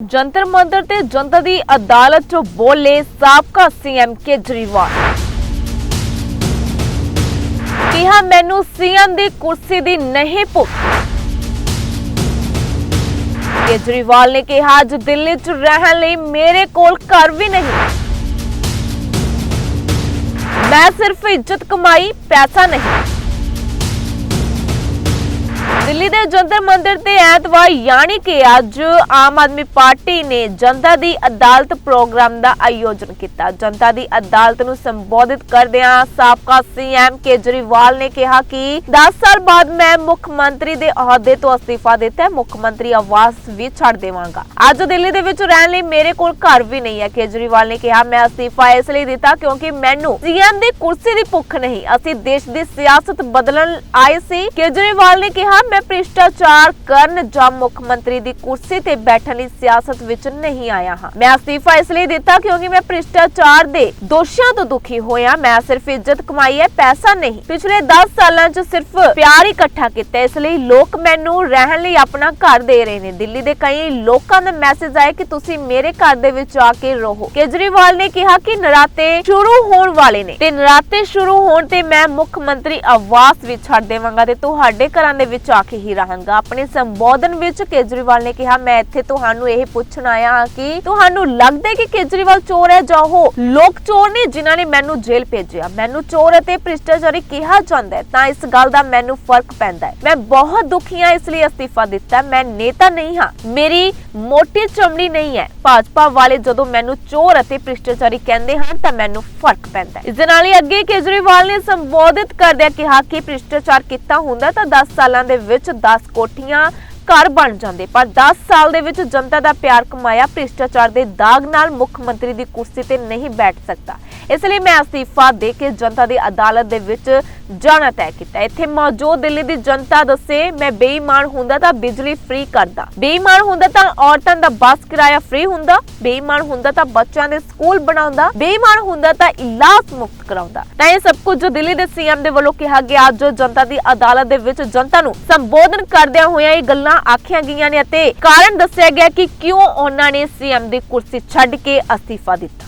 ਜੰਤਰ ਮੰਤਰ ਤੇ ਜਨਤਾ ਦੀ ਅਦਾਲਤ 'ਚ ਬੋਲੇ ਸਾਬਕਾ ਸੀਐਮ ਕੇਜਰੀਵਾਲ। ਕਿਹਾ ਮੈਨੂੰ ਸੀਐਮ ਦੀ ਕੁਰਸੀ ਦੀ ਨਹੀਂ ਭੁੱਖ। ਕੇਜਰੀਵਾਲ ਨੇ ਕਿਹਾ, ਅੱਜ ਦਿੱਲੀ 'ਚ ਰਹਿਣ ਲਈ ਮੇਰੇ ਕੋਲ ਘਰ ਵੀ ਨਹੀਂ। ਮੈਂ ਸਿਰਫ ਇੱਜ਼ਤ ਕਮਾਈ, ਪੈਸਾ ਨਹੀਂ। ਦਿੱਲੀ ਦੇ ਜੰਤਰ ਮੰਦਿਰ ਤੇ ਐਤਵਾਰ ਯਾਨੀ ਕਿ ਅੱਜ ਆਮ ਆਦਮੀ ਪਾਰਟੀ ਨੇ ਜਨਤਾ ਦੀ ਅਦਾਲਤ ਪ੍ਰੋਗਰਾਮ ਦਾ ਆਯੋਜਨ ਕੀਤਾ। ਜਨਤਾ ਦੀ ਅਦਾਲਤ ਨੂੰ ਸੰਬੋਧਿਤ ਕਰਦਿਆਂ ਸਾਬਕਾ ਸੀਐਮ ਕੇਜਰੀਵਾਲ ਨੇ ਕਿਹਾ ਕਿ 10 ਸਾਲ ਬਾਅਦ ਮੈਂ ਮੁੱਖ ਮੰਤਰੀ ਦੇ ਅਹੁਦੇ ਤੋਂ ਅਸਤੀਫਾ ਦਿੱਤਾ ਮੁੱਖ ਮੰਤਰੀ ਆਵਾਸ ਵੀ ਛੱਡ ਦੇਵਾਂਗਾ। ਅੱਜ ਦਿੱਲੀ ਦੇ ਵਿੱਚ ਰਹਿਣ ਲਈ ਮੇਰੇ ਕੋਲ ਘਰ ਵੀ ਨਹੀਂ ਹੈ। ਕੇਜਰੀਵਾਲ ਨੇ ਕਿਹਾ, ਮੈਂ ਅਸਤੀਫਾ ਇਸ ਲਈ ਦਿੱਤਾ ਕਿਉਂਕਿ ਮੈਨੂੰ ਸੀਐਮ ਦੀ ਕੁਰਸੀ ਦੀ ਭੁੱਖ ਨਹੀਂ। ਅਸੀਂ ਦੇਸ਼ ਦੀ ਸਿਆਸਤ ਬਦਲਣ ਆਏ ਸੀ। ਕੇਜਰੀਵਾਲ ਨੇ ਕਿਹਾ, ਮੈਂ ਭ੍ਰਿਸ਼ਟਾਚਾਰ ਕਰਨ ਜਾਂ ਮੁੱਖ ਮੰਤਰੀ ਦੀ ਕੁਰਸੀ ਤੇ ਬੈਠਣ ਲਈ ਸਿਆਸਤ ਵਿੱਚ ਨਹੀਂ ਆਇਆ ਹਾਂ। ਮੈਂ ਅਸਤੀਫਾ ਇਸ ਲਈ ਦਿੱਤਾ ਕਿਉਂਕਿ ਮੈਂ ਭ੍ਰਿਸ਼ਟਾਚਾਰ ਦੇ ਦੋਸ਼ਾਂ ਤੋਂ ਦੁਖੀ ਹੋਇਆ। ਮੈਂ ਸਿਰਫ ਇੱਜ਼ਤ ਕਮਾਈ ਹੈ, ਪੈਸਾ ਨਹੀਂ। ਪਿਛਲੇ 10 ਸਾਲਾਂ 'ਚ ਸਿਰਫ ਪਿਆਰ ਇਕੱਠਾ ਕੀਤਾ। ਇਸ ਲਈ ਲੋਕ ਮੈਨੂੰ ਰਹਿਣ ਲਈ ਆਪਣਾ ਘਰ ਦੇ ਰਹੇ ਨੇ। ਦਿੱਲੀ ਦੇ ਕਈ ਲੋਕਾਂ ਦਾ ਮੈਸੇਜ ਆਇਆ ਕਿ ਤੁਸੀਂ ਮੇਰੇ ਘਰ ਦੇ ਵਿੱਚ ਆ ਕੇ ਰਹੋ। ਕੇਜਰੀਵਾਲ ਨੇ ਕਿਹਾ ਕਿ ਨਰਾਤੇ ਸ਼ੁਰੂ ਹੋਣ ਵਾਲੇ ਨੇ। ਤੇ ਨਰਾਤੇ ਸ਼ੁਰੂ ਹੋਣ ਤੇ ਮੈਂ ਮੁੱਖ ਮੰਤਰੀ ਆਵਾਸ ਵਿੱਚ ਛੱਡ ਦੇਵਾਂਗਾ ਤੇ ਤੁਹਾਡੇ ਘਰਾਂ ਦੇ ਵਿੱਚ ਆ ਕੇ ਹੀ ਰਹਾਂਗਾ। ਆਪਣੇ ਸੰਬੋਧਨ ਵਿੱਚ ਕੇਜਰੀਵਾਲ ਨੇ ਕਿਹਾ, ਮੈਂ ਇੱਥੇ ਤੁਹਾਨੂੰ ਇਹ ਪੁੱਛਣ ਆਇਆ ਹਾਂ ਕਿ ਤੁਹਾਨੂੰ ਲੱਗਦਾ ਹੈ ਕਿ ਕੇਜਰੀਵਾਲ ਚੋਰ ਹੈ ਜਾਂ ਉਹ ਲੋਕ ਚੋਰ ਨੇ ਜਿਨ੍ਹਾਂ ਨੇ ਮੈਨੂੰ ਜੇਲ੍ਹ ਭੇਜਿਆ? ਮੈਨੂੰ ਚੋਰ ਅਤੇ ਭ੍ਰਿਸ਼ਟਾਚਾਰੀ ਕਿਹਾ ਜਾਂਦਾ ਹੈ, ਤਾਂ ਇਸ ਗੱਲ ਦਾ ਮੈਨੂੰ ਫ਼ਰਕ ਪੈਂਦਾ ਹੈ। ਮੈਂ ਬਹੁਤ ਦੁਖੀ ਹਾਂ, ਇਸ ਲਈ ਅਸਤੀਫਾ ਦਿੱਤਾ ਮੈਂ ਨੇਤਾ ਨਹੀਂ ਹਾਂ। ਮੇਰੀ ਮੋਟੀ ਚਮੜੀ ਨਹੀਂ ਹੈ। ਭਾਜਪਾ ਵਾਲੇ ਜਦੋਂ ਮੈਨੂੰ ਚੋਰ ਅਤੇ ਭ੍ਰਿਸ਼ਟਾਚਾਰੀ ਕਹਿੰਦੇ ਹਨ, ਤਾਂ ਮੈਨੂੰ ਫ਼ਰਕ ਪੈਂਦਾ ਹੈ। ਇਸ ਦੇ ਨਾਲ ਹੀ ਅੱਗੇ ਕੇਜਰੀਵਾਲ ਨੇ ਸੰਬੋਧਿਤ ਕਰਦਿਆਂ ਕਿਹਾ ਕਿ ਭ੍ਰਿਸ਼ਟਾਚਾਰ ਕੀਤਾ ਹੁੰਦਾ ਤਾਂ 10 ਸਾਲਾਂ ਦੇ ਵਿੱਚ 10 ਕੋਠੀਆਂ ਘਰ ਬਣ ਜਾਂਦੇ। ਪਰ 10 ਸਾਲ ਦੇ ਵਿੱਚ ਜਨਤਾ ਦਾ ਪਿਆਰ ਕਮਾਇਆ, ਭ੍ਰਿਸ਼ਟਾਚਾਰ ਦੇ ਦਾਗ ਨਾਲ ਮੁੱਖ ਮੰਤਰੀ ਦੀ ਕੁਰਸੀ ਤੇ ਨਹੀਂ ਬੈਠ ਸਕਦਾ। ਇਸ ਲਈ ਮੈਂ ਅਸਤੀਫਾ ਦੇ ਕੇ ਜਨਤਾ ਦੀ ਅਦਾਲਤ ਦੇ ਵਿੱਚ ਜਾਣਾ ਤੈਅ ਕੀਤਾ। ਇੱਥੇ ਮੌਜੂਦ ਦਿੱਲੀ ਦੀ ਜਨਤਾ ਦੱਸੇ, ਮੈਂ ਬੇਈਮਾਨ ਹੁੰਦਾ ਤਾਂ ਬਿਜਲੀ ਫ੍ਰੀ ਕਰਦਾ। ਬੇਈਮਾਨ ਹੁੰਦਾ ਤਾਂ ਔਰਤਾਂ ਦਾ ਬੱਸ ਕਿਰਾਇਆ ਫ੍ਰੀ ਹੁੰਦਾ। ਬੇਈਮਾਨ ਹੁੰਦਾ ਤਾਂ ਬੱਚਿਆਂ ਦੇ ਸਕੂਲ ਬਣਾਉਂਦਾ। ਬੇਈਮਾਨ ਹੁੰਦਾ ਤਾਂ ਇਲਾਜ ਮੁਕਤ ਕਰਾਉਂਦਾ। ਤਾਂ ਇਹ ਸਭ ਕੁਝ ਜੋ ਦਿੱਲੀ ਦੇ ਸੀਐਮ ਦੇ ਵੱਲੋਂ ਕਿਹਾ ਗਿਆ। ਅੱਜ ਜਨਤਾ ਦੀ ਅਦਾਲਤ ਦੇ ਵਿੱਚ ਜਨਤਾ ਨੂੰ ਸੰਬੋਧਨ ਕਰਦਿਆਂ ਹੋਇਆਂ ਇਹ ਗੱਲਾਂ ਆਖੀਆਂ ਗਈਆਂ ਨੇ ਅਤੇ ਕਾਰਨ ਦੱਸਿਆ ਗਿਆ ਕਿ ਕਿਉਂ ਉਹਨਾਂ ਨੇ ਸੀਐਮ ਦੀ ਕੁਰਸੀ ਛੱਡ ਕੇ ਅਸਤੀਫਾ ਦਿੱਤਾ।